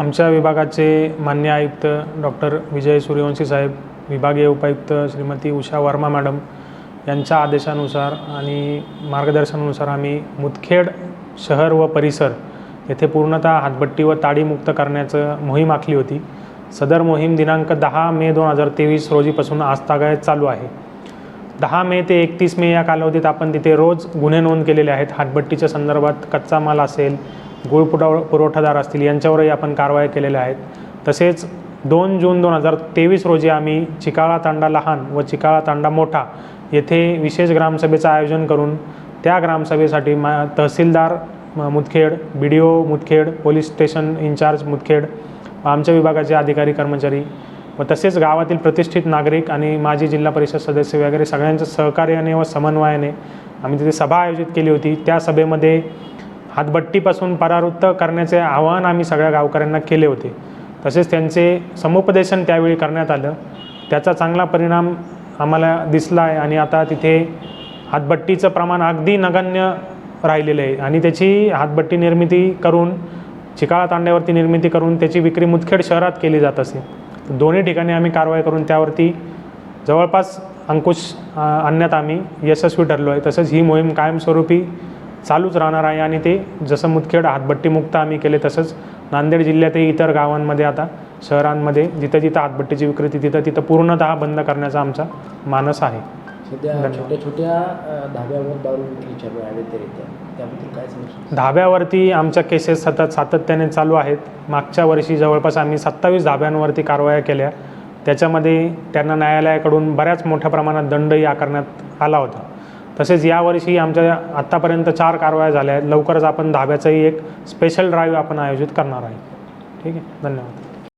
आमच्या विभागाचे मान्य आयुक्त डॉक्टर विजय सूर्यवंशी साहेब विभागीय उपायुक्त श्रीमती उषा वर्मा मॅडम यांच्या आदेशानुसार आणि मार्गदर्शनानुसार आम्ही मुदखेड शहर व परिसर येथे पूर्णतः हातभट्टी व ताडीमुक्त करण्याचं मोहीम आखली होती. सदर मोहीम दिनांक दहा मे दोन हजार तेवीस रोजीपासून आजतागायत चालू आहे. दहा मे ते एकतीस मे या कालावधीत आपण तिथे रोज गुन्हे नोंद केलेले आहेत. हातभट्टीच्या संदर्भात कच्चा माल असेल गुळ पुरव पुरवठादार असतील यांच्यावरही आपण कारवाई केलेल्या आहेत. तसेच दोन जून दोन हजार तेवीस रोजी आम्ही चिकाळा तांडा लहान व चिकाळा तांडा मोठा येथे विशेष ग्रामसभेचं आयोजन करून त्या ग्रामसभेसाठी मा tehsildar Mudkhed B D O Mudkhed police station in charge Mudkhed आमच्या विभागाचे अधिकारी कर्मचारी व तसेच गावातील प्रतिष्ठित नागरिक आणि माजी जिल्हा परिषद सदस्य वगैरे सगळ्यांच्या सहकार्याने व समन्वयाने आम्ही तिथे सभा आयोजित केली होती. त्या सभेमध्ये हातभट्टीपासून परावृत्त करण्याचे आवाहन आम्ही सगळ्या गावकऱ्यांना केले होते. तसेच त्यांचे समुपदेशन त्यावेळी करण्यात आलं. त्याचा चांगला परिणाम आम्हाला दिसला आहे आणि आता तिथे हातभट्टीचं प्रमाण अगदी नगण्य राहिलेलं आहे. आणि त्याची हातभट्टी निर्मिती करून चिकाळा तांड्यावरती निर्मिती करून त्याची विक्री मुदखेड शहरात केली जात असे. दोन्ही ठिकाणी आम्ही कारवाई करून त्यावरती जवळपास अंकुश आणण्यात आम्ही यशस्वी ठरलो आहे तसंच ही मोहीम कायमस्वरूपी चालूच राहणार आहे आणि ते जसं मुदखेड हातभट्टीमुक्त आम्ही केले तसंच नांदेड जिल्ह्यातही इतर गावांमध्ये आता शहरांमध्ये जिथं जिथं हातभट्टीची विक्रेती तिथं तिथं पूर्णतः बंद करण्याचा आमचा मानस आहे. छोट्या छोट्या धाब्यावर दारू त्याबद्दल धाब्यावरती आमच्या केसेस सतत सातत्याने चालू आहेत. मागच्या वर्षी जवळपास आम्ही सत्तावीस धाब्यांवरती कारवाया केल्या. त्याच्यामध्ये त्यांना न्यायालयाकडून बऱ्याच मोठ्या प्रमाणात दंडही आकारण्यात आला होता. तसेच यावर्षी आमच्या आत्तापर्यंत चार कारवाया झाल्या आहेत. लवकरच आपण धाब्याचंही एक स्पेशल ड्राईव्ह आपण आयोजित करणार आहे. ठीक आहे? धन्यवाद.